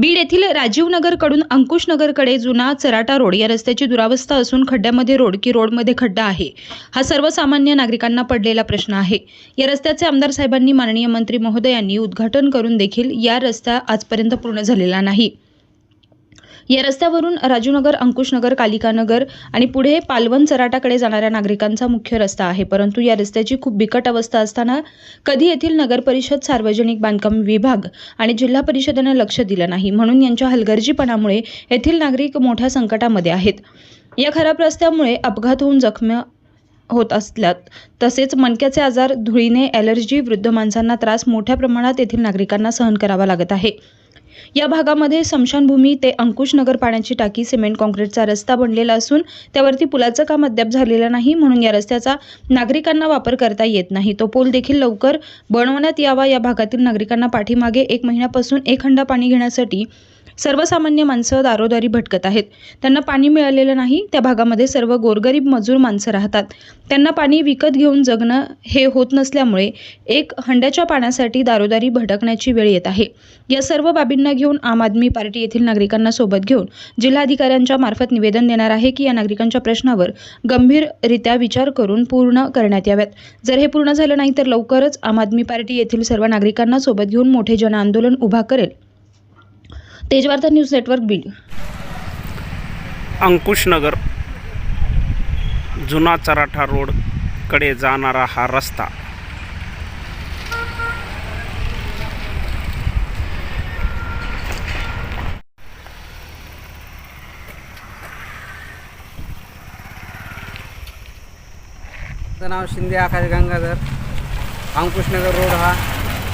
बीड येथील राजीवनगरकडून अंकुशनगरकडे जुना चराटा रोड या रस्त्याची दुरावस्था असून खड्ड्यामध्ये रोड की रोडमध्ये खड्डा आहे. हा सर्वसामान्य नागरिकांना पडलेला प्रश्न आहे. या रस्त्याचे आमदार साहेबांनी माननीय मंत्री महोदयांनी उद्घाटन करून देखील या रस्ता आजपर्यंत पूर्ण झालेला नाही. या रस्त्यावरून राजूनगर अंकुशनगर कालिकानगर आणि पुढे पालवन चराटाकडे जाणाऱ्या नागरिकांचा मुख्य रस्ता आहे. परंतु या रस्त्याची खूप बिकट अवस्था असताना कधी येथील नगर परिषद सार्वजनिक बांधकाम विभाग आणि जिल्हा परिषदेनं लक्ष दिलं नाही. म्हणून यांच्या हलगर्जीपणामुळे येथील नागरिक मोठ्या संकटामध्ये आहेत. या खराब रस्त्यामुळे अपघात होऊन जखम्या होत असल्यात. तसेच मणक्याचे आजार धुळीने ॲलर्जी वृद्ध माणसांना त्रास मोठ्या प्रमाणात येथील नागरिकांना सहन करावा लागत आहे. या भागामध्ये स्मशानभूमी ते अंकुशनगर पाण्याची टाकी सिमेंट काँक्रीटचा रस्ता बनलेला असून त्यावरती पुलाचं काम अद्याप झालेलं नाही म्हणून या रस्त्याचा नागरिकांना वापर करता येत नाही. तो पूल देखील लवकर बनवण्यात यावा या भागातील नागरिकांना पाठीमागे एक महिन्यापासून एक हंडा पाणी घेण्यासाठी सर्वसामान्य माणसं दारोदारी भटकत आहेत. त्यांना पाणी मिळालेलं नाही त्या भागामध्ये सर्व गोरगरीब मजूर माणसं राहतात. त्यांना पाणी विकत घेऊन जगणं हे होत नसल्यामुळे एक हंड्याच्या पाण्यासाठी दारोदारी भटकण्याची वेळ येत आहे. या सर्व बाबींना घेऊन आम आदमी पार्टी येथील नागरिकांना सोबत घेऊन जिल्हाधिकाऱ्यांच्या मार्फत निवेदन देणार आहे की या नागरिकांच्या प्रश्नावर गंभीररित्या विचार करून पूर्ण करण्यात याव्यात. जर हे पूर्ण झालं नाही तर लवकरच आम आदमी पार्टी येथील सर्व नागरिकांना सोबत घेऊन मोठे जनआंदोलन उभा करेल. तेजवार्ता न्यूज नेटवर्क बीड अंकुशनगर जुना चराठा रोडकडे जाणारा हा रस्ता माझं नाव शिंदे आकाश गंगाधर. अंकुशनगर रोड हा.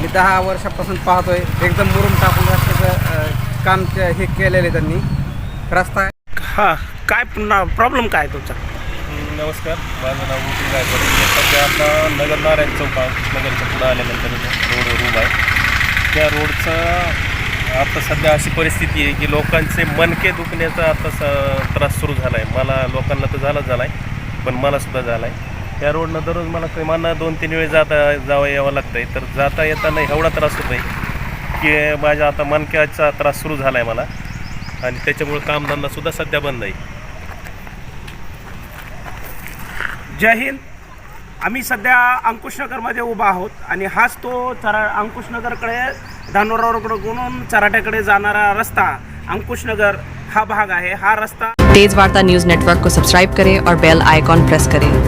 मी दहा वर्षापासून पाहतोय. एकदम मुरुम टाकून रस्त्याचं काम हे केलेलं आहे त्यांनी. रस्ता हा काय प्रॉब्लेम काय आहे तुमचा? नमस्कार. माझं नाव मुकुल गायकवाड. मी सध्या आपला नगर नारायण चौक नगरच्या पुढं आल्यानंतर रोड रूम आहे. त्या रोडचा आता सध्या अशी परिस्थिती आहे की लोकांचे मनके दुखण्याचा आता स त्रास सुरू झाला आहे मला लोकांना तर झालाच झाला आहे पण मला सुद्धा झाला आहे त्या रोडनं दररोज मला किमान दोन तीन वेळेस जाता जावं यावं लागतं आहे तर जाता येताना एवढा त्रास होतो आहे की माझ्या आता मनक्याचा त्रास सुरू झाला आहे मला. आणि त्याच्यामुळे कामधंदासुद्धा सध्या बंद आहे. जय हिंद. आम्ही सध्या अंकुशनगरमध्ये उभा आहोत आणि हाच तो चरा अंकुशनगरकडे धानोरावरकडून चराट्याकडे जाणारा रस्ता अंकुशनगर हा भाग आहे. हा रस्ता तेज वार्ता न्यूज नेटवर्क को सब्सक्राइब करें और बेल आइकॉन प्रेस करें।